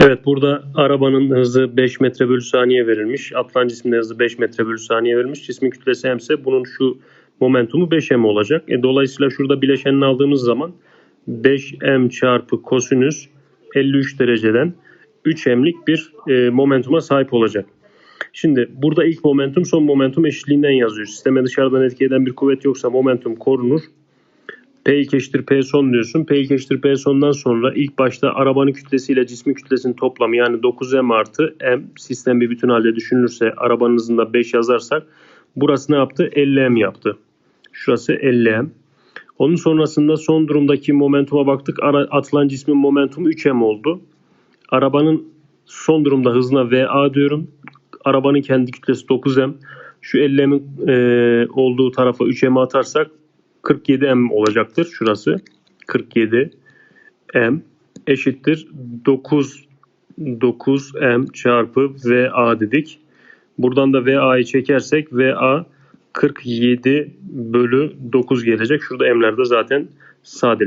Evet burada arabanın hızı 5 metre bölü saniye verilmiş. Atlan cisminin hızı 5 metre bölü saniye verilmiş. Cismin kütlesi m ise bunun şu momentumu 5m olacak. E, dolayısıyla şurada bileşenini aldığımız zaman 5m çarpı kosinüs 53 dereceden 3m'lik bir e, momentuma sahip olacak. Şimdi burada ilk momentum son momentum eşitliğinden yazıyor. Sisteme dışarıdan etki eden bir kuvvet yoksa momentum korunur. P eşittir P son diyorsun. P eşittir P sondan sonra ilk başta arabanın kütlesiyle cismin kütlesinin toplamı yani 9M artı M sistem bir bütün halde düşünülürse arabanın hızında 5 yazarsak burası ne yaptı? 50M yaptı. Şurası 50M. Onun sonrasında son durumdaki momentuma baktık. Ara, atılan cismin momentumu 3M oldu. Arabanın son durumda hızına VA diyorum. Arabanın kendi kütlesi 9M. Şu 50M'in e, olduğu tarafa 3M atarsak 47M olacaktır şurası. 47 M eşittir 9 9M çarpı VA dedik. Buradan da VA'yı çekersek VA 47 bölü 9 gelecek. Şurada M'ler de zaten sadeleşiyor.